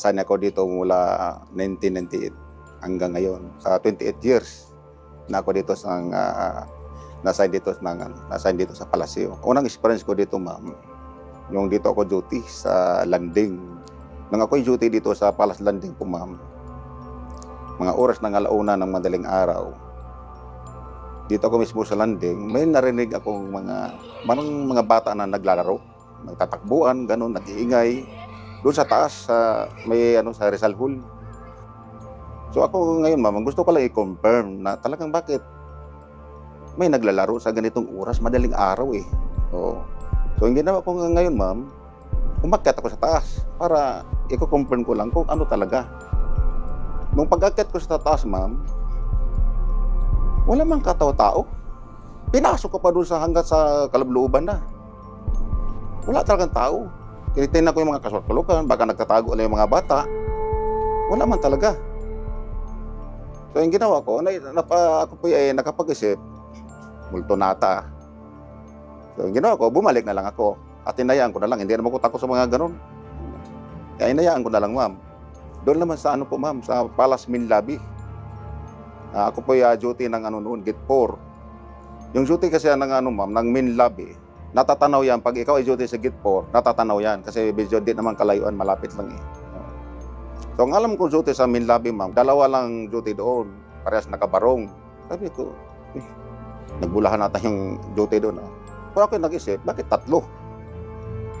Asan ako dito mula 1998 hanggang ngayon. Sa 28 years na ako dito sa uh, nasa dito ng nasa dito sa palasyo. Unang experience ko dito, ma'am, yung dito ako duty sa landing. Nang ako'y duty dito sa Palace Landing po, ma'am, mga oras ng alauna ng madaling araw, dito ako mismo sa landing, may narinig akong mga, manong mga bata na naglalaro, nagtatakbuan, ganun, nag-iingay. Doon sa taas, sa, may ano, sa Rizal Hall. So ako ngayon, ma'am, gusto ko lang i-confirm na talagang bakit may naglalaro sa ganitong oras, madaling araw eh. Oo. So yung ginawa ko nga ngayon, ma'am, umakyat ako sa taas para i-confirm ko lang kung ano talaga. Nung pag-akyat ko sa taas, ma'am, wala mang katao-tao. Pinasok ko pa doon sa hanggat sa kalablooban na. Wala talagang tao. Tinitingnan ko yung mga kasulkulukan, baka nagtatago lang yung mga bata. Wala man talaga. So yung ginawa ko, na, napa, ako po eh, nakapag-isip, multo nata. So yung ginawa ko, bumalik na lang ako. At inayaan ko na lang, hindi naman ko takot sa mga ganun. Kaya inayaan ko na lang, ma'am. Doon naman sa ano po, ma'am, sa Palace Main Lobby. Ah, ako po yung duty ng ano noon, gate 4. Yung duty kasi ng ano, ma'am, ng main lobby, natatanaw yan. Pag ikaw ay duty sa gate 4, natatanaw yan. Kasi medyo di naman kalayuan, malapit lang eh. So, ang alam ko duty sa main lobby, ma'am, dalawa lang duty doon. Parehas nakabarong. Sabi ko, eh, nagbulahan nata yung duty doon. Ah. Pero ako nag-isip, bakit tatlo?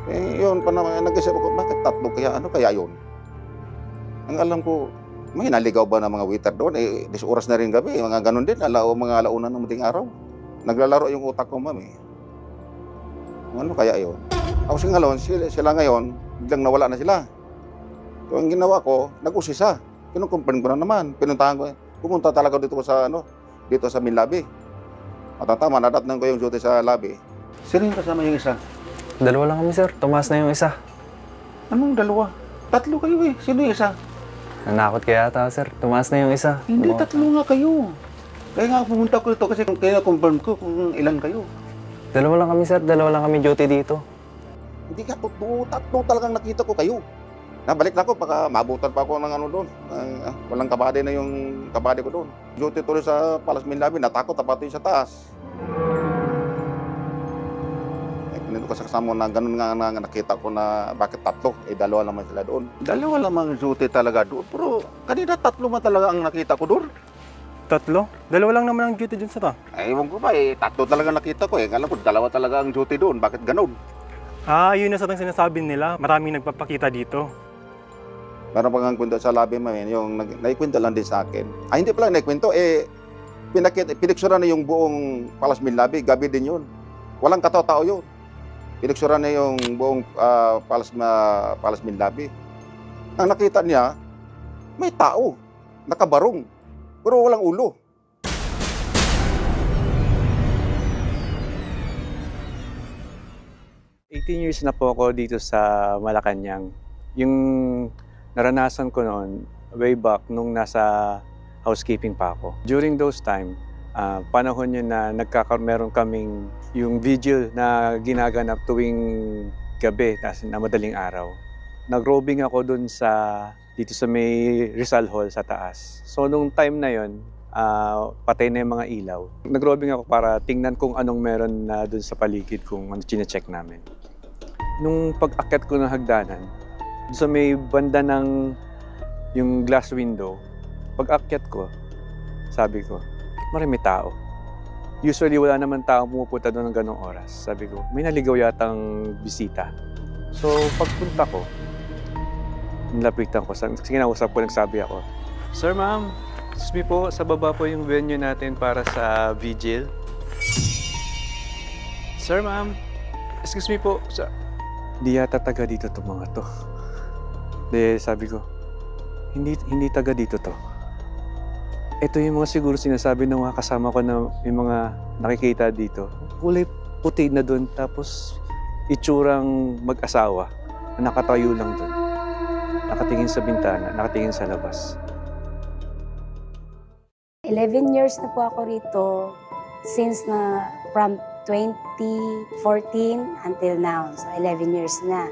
Eh, yun pa naman, nag-isip ako, bakit tatlo? Kaya ano kaya yun? Ang alam ko, may naligaw ba ng mga waiter doon? Eh, 10 oras na rin gabi. Mga ganun din, alao, mga alauna ng madaling araw. Naglalaro yung utak ko, ma'am eh. Ano kaya yun? Ako sing alon, sila, sila ngayon, biglang nawala na sila. So, ang ginawa ko, nag-usisa. Kinukumpirm ko na naman. Pinuntahan ko, eh. pumunta talaga dito ko sa, ano, dito sa main lobby. At ang tama, nadatnan ko yung duty sa lobby. Sino yung kasama yung isa? Dalawa lang kami, sir. Tumaas na yung isa. Anong dalawa? Tatlo kayo eh. Sino yung isa? Nanakot kaya ata, sir. Tumaas na yung isa. Hindi, tatlo nga kayo. Kaya nga pumunta ko dito kasi kaya confirm ko kung ilan kayo. Dalawa lang kami, sir. Dalawa lang kami duty dito. Hindi ka totoo, tatlo talagang nakita ko kayo. Nabalik na ako, baka mabutan pa ako ng ano doon. Ah, walang kabady na yung kabady ko doon. Duty tuloy sa Palace Main Lobby, natakot tapos yung sa taas. Eh, pinito ko sa kasama na ganun nga, nga nakita ko na bakit tatlo, eh dalawa naman sila doon. Dalawa lamang duty talaga doon, pero kanina tatlo man talaga ang nakita ko doon. Tatlo? Dalawa lang naman ang duty dun sa to. Ay, ewan ko ba eh, tatlo talaga nakita ko eh. Alam ko, dalawa talaga ang duty doon. Bakit ganun? Ah, yun na sa sinasabi nila. Maraming nagpapakita dito. Meron pang kwento sa labi mo, yung nag- naikwento lang din sa akin. Ay, hindi pala naikwento, eh, pinakit, piniksura na yung buong Palas Main Lobby, gabi din yun. Walang katao-tao yun. Piniksura na yung buong ah, Palas, ma, Palas Main Lobby. Ang nakita niya, may tao, nakabarong, pero walang ulo. Eighteen years na po ako dito sa Malacanang. Yung naranasan ko noon, way back nung nasa housekeeping pa ako. During those time, ah, panahon yun na nagkaka meron kaming yung vigil na ginaganap tuwing gabi na madaling araw. Nag-robing ako dun sa dito sa may Rizal Hall sa taas. So nung time na yon, ah, patay na yung mga ilaw. Nag-robing ako para tingnan kung anong meron na dun sa paligid kung ano chine-check namin. Nung pag-akyat ko ng hagdanan, sa may banda ng yung glass window, pag-akyat ko, sabi ko, marami tao. Usually wala naman tao pumupunta doon ng ganong oras. Sabi ko, may naligaw yatang bisita. So pagpunta ko, nilapitan ko, sa- kinausap ko, nagsabi ako, Sir ma'am, excuse me po, sa baba po yung venue natin para sa vigil. Sir ma'am, excuse me po, sa... Hindi yata taga dito to mga to. De, sabi ko, hindi, hindi taga dito to. Ito yung mga siguro sinasabi ng mga kasama ko na yung mga nakikita dito. Kulay puti na doon, tapos itsurang mag-asawa na nakatayo lang doon. Nakatingin sa bintana, nakatingin sa labas. 11 years na po ako rito since na from 2014 until now. So 11 years na.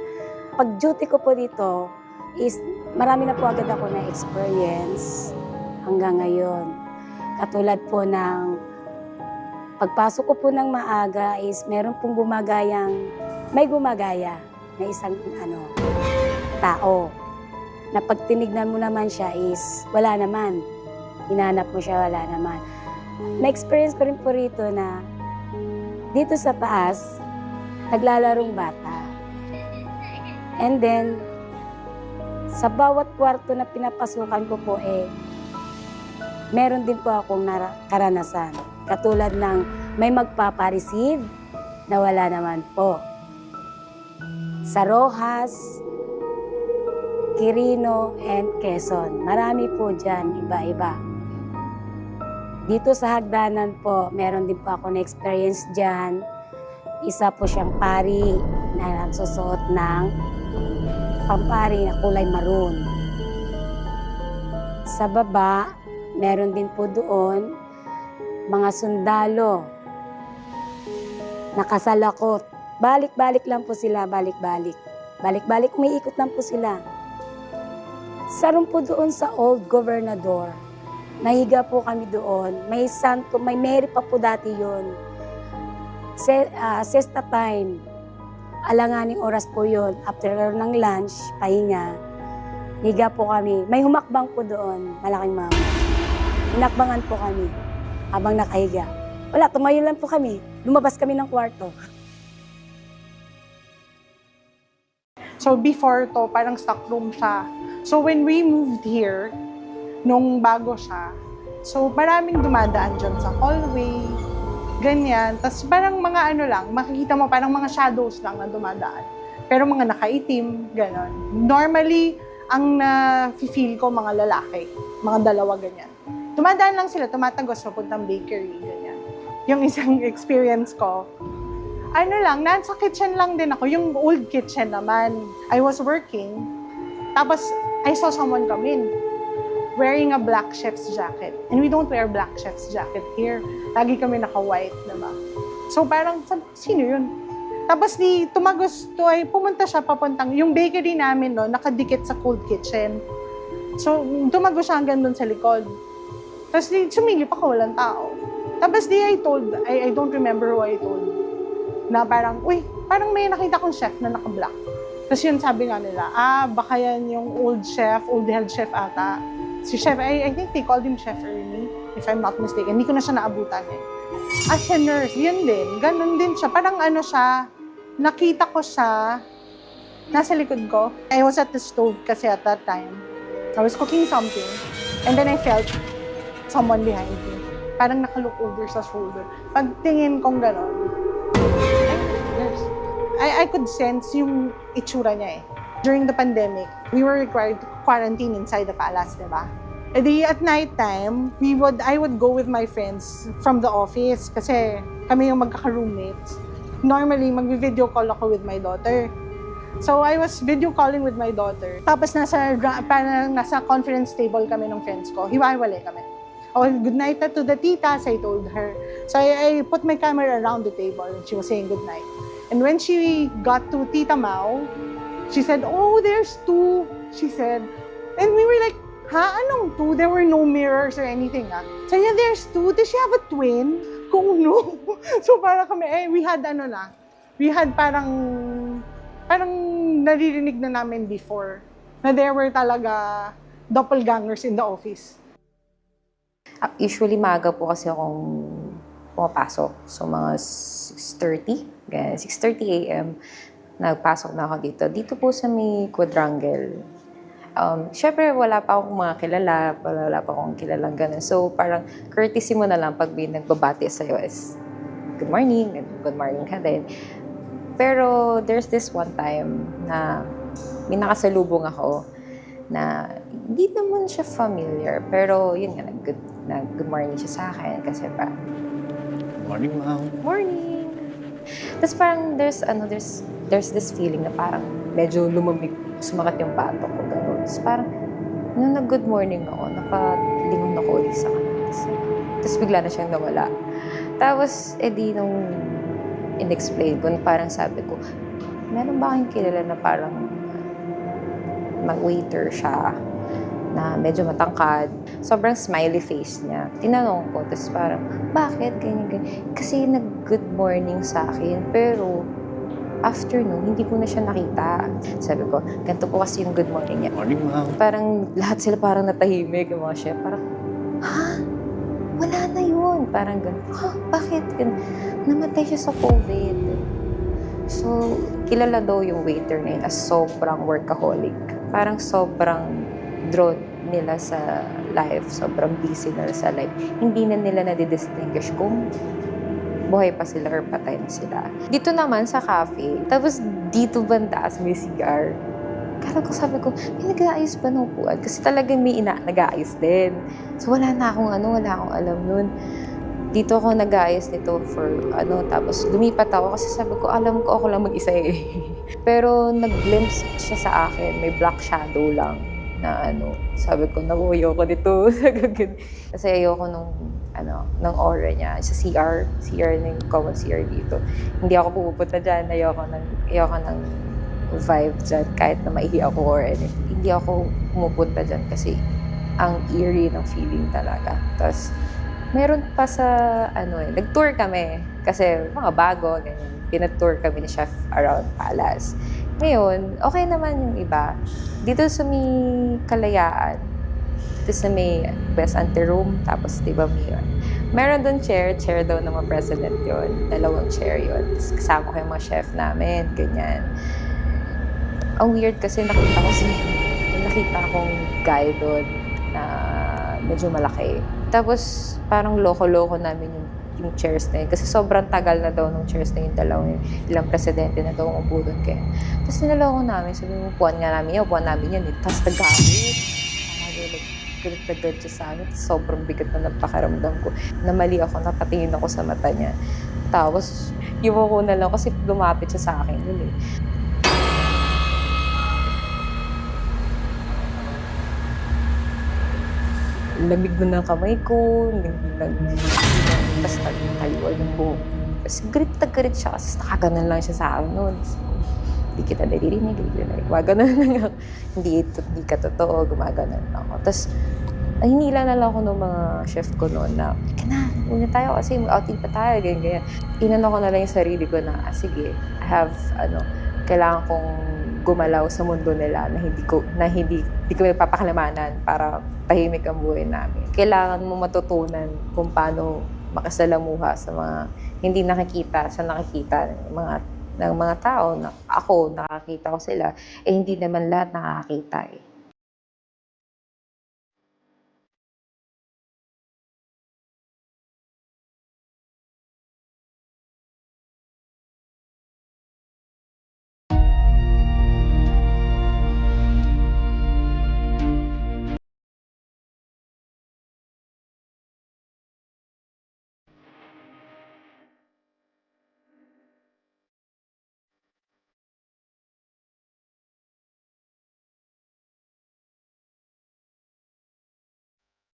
Pag duty ko po dito is marami na po agad ako na experience hanggang ngayon. Katulad po ng pagpasok ko po ng maaga is meron pong gumagayang, may gumagaya na isang ano, tao. Na pag mo naman siya is wala naman. Hinanap mo siya, wala naman. Na-experience ko rin po rito na dito sa taas, naglalarong bata. And then, sa bawat kwarto na pinapasukan ko po eh, meron din po akong karanasan. Katulad ng may magpapa-receive na wala naman po. Sa Rojas, Quirino, and Quezon. Marami po dyan, iba-iba. Dito sa hagdanan po, meron din po ako na-experience dyan. Isa po siyang pari na nagsusuot ng pampari na kulay maroon. Sa baba, meron din po doon mga sundalo nakasalakot. Balik-balik lang po sila, balik-balik. Balik-balik, umiikot lang po sila. Saron po doon sa Old Governador. Nahiga po kami doon. May santo, may Mary pa po dati yun. Se, ah, sesta time. Alanganing oras po yun. After ng lunch, pahinga. Higa po kami. May humakbang po doon, malaking mama. Hinakbangan po kami habang nakahiga. Wala, tumayo lang po kami. Lumabas kami ng kwarto. So before to, parang stock room siya. So when we moved here, nung bago siya, so maraming dumadaan dyan sa hallway, ganyan. Tapos parang mga ano lang, makikita mo parang mga shadows lang na dumadaan. Pero mga nakaitim, ganon. Normally, ang na-feel ko mga lalaki, mga dalawa ganyan. Dumadaan lang sila, tumatagos papuntang bakery, ganyan. Yung isang experience ko, ano lang, nasa kitchen lang din ako. Yung old kitchen naman. I was working. Tapos, I saw someone come in wearing a black chef's jacket. And we don't wear black chef's jacket here. Lagi kami naka-white, diba? So, parang, sino yun? Tapos, di, tumagos to ay pumunta siya papuntang, yung bakery namin, no, nakadikit sa cold kitchen. So, tumagos siya hanggang doon sa likod. Tapos, di, sumilip ako, walang tao. Tapos, di, I told, I, I don't remember who I told na parang, uy, parang may nakita kong chef na naka-black. Tapos yun sabi nga nila, ah, baka yan yung old chef, old head chef ata. Si chef, I, I think they called him Chef Ernie, if I'm not mistaken. Hindi ko na siya naabutan eh. As a nurse, yun din, ganun din siya. Parang ano siya, nakita ko siya, nasa likod ko. I was at the stove kasi at that time. I was cooking something, and then I felt someone behind me. Parang nakalook over sa shoulder. Pagtingin kong gano'n. I, I could sense yung itsura niya eh. During the pandemic, we were required to quarantine inside the palace, di ba? E di at night time, we would, I would go with my friends from the office kasi kami yung magkaka-roommates. Normally, mag-video call ako with my daughter. So, I was video calling with my daughter. Tapos nasa, ra- parang nasa conference table kami ng friends ko. Hiwa-hiwalay kami. Oh, good night to the titas, I told her. So I, I put my camera around the table and she was saying good night. And when she got to Tita Mau, she said, oh, there's two, she said. And we were like, ha, anong two? There were no mirrors or anything, ah. So yeah, there's two. Does she have a twin? Kung no. so para kami, eh, we had ano na, we had parang, parang naririnig na namin before na there were talaga doppelgangers in the office. Ah, Usually, maaga po kasi akong pumapasok. So, mga 6.30, ganyan, 6.30 a.m., nagpasok na ako dito. Dito po sa may quadrangle. Um, Siyempre, wala pa akong mga kilala, wala pa akong kilalang ganun. So, parang courtesy mo na lang pag may nagbabati sa'yo is, good morning, good morning ka din. Pero, there's this one time na may nakasalubong ako na hindi naman siya familiar. Pero, yun nga, nag-good, nag-good morning siya sa akin kasi pa, Morning, ma'am. morning. Tapos parang there's ano there's there's this feeling na parang medyo lumamig, sumakat yung batok ko gano'n. Tapos parang nung nag-good morning ako, nakalingon ako ulit sa kanya. Tapos bigla na siyang nawala. Tapos edi nung in-explain ko, parang sabi ko, meron ba kayong kilala na parang mag-waiter siya na medyo matangkad. Sobrang smiley face niya. Tinanong ko, tapos parang, bakit? Ganyan, ganyan. Kasi nag-good morning sa akin, pero afternoon, hindi ko na siya nakita. Sabi ko, ganito po kasi yung good morning niya. Morning, ma'am. Parang lahat sila parang natahimik, yung mga chef. Parang, ha? Wala na yun. Parang ganun. Ha? Bakit? Ganun. Namatay siya sa COVID. So, kilala daw yung waiter na yun as sobrang workaholic. Parang sobrang drawn nila sa life. Sobrang busy nila sa life. Hindi na nila nadidistinguish kung buhay pa sila or patay na sila. Dito naman sa cafe, tapos dito banda may CR. Kala ko sabi ko, may nag-aayos ba ng upuan? Kasi talagang may ina nag-aayos din. So wala na akong ano, wala akong alam nun. Dito ako nag-aayos nito for ano, tapos lumipat ako kasi sabi ko, alam ko ako lang mag-isa eh. Pero nag-glimpse siya sa akin, may black shadow lang na ano, sabi ko, nabuyo ko dito. kasi ayoko nung ano, ng aura niya sa CR, CR na yung common CR dito. Hindi ako pupunta dyan, ayoko ng, ayoko ng vibe dyan, kahit na maihi ako or anything. Hindi ako pumupunta dyan kasi ang eerie ng feeling talaga. Tapos, meron pa sa, ano eh, nag-tour kami. Kasi mga bago, ganyan. Pinatour kami ni Chef around Palace. Ngayon, okay naman yung iba. Dito sa may kalayaan, dito sa may best anteroom, tapos di ba may Meron doon chair, chair daw ng mga president yon Dalawang chair yon kasama ko yung mga chef namin, ganyan. Ang weird kasi nakita ko si, nakita akong guy doon na medyo malaki. Tapos parang loko-loko namin yung yung chairs na yun. Kasi sobrang tagal na daw ng chairs na yung yun. Ilang presidente na daw ang upo. Tapos niloloko namin. Sabi mo, upuan nga namin yan, upuan namin yan. eh. Tapos naggamit. Sabi, galit na galit siya sa amin. Sobrang bigat na napakaramdam ko. Namali ako, napatingin ako sa mata niya. Tapos, yung ko na lang kasi lumapit siya sa akin yun eh. lamig na ng kamay ko, nag, nag, tapos nagtaliwan yung buhok. Tapos galit na galit siya kasi nakaganan lang siya sa akin noon. Hindi kita naririnig, hindi kita naririnig. Gumaganon lang ako. Hindi, ito, hindi ka totoo, gumaganon lang ako. Tapos, hinila na lang ako ng mga chef ko noon na, ka na, una tayo kasi mag-outing pa tayo, ganyan, ganyan. Inano ko na lang yung sarili ko na, ah, sige, I have, ano, kailangan kong gumalaw sa mundo nila na hindi ko na hindi hindi ko nagpapakalamanan para tahimik ang buhay namin. Kailangan mo matutunan kung paano makasalamuha sa mga hindi nakikita sa nakikita ng mga ng mga tao na ako nakakita ko sila eh hindi naman lahat nakakita eh.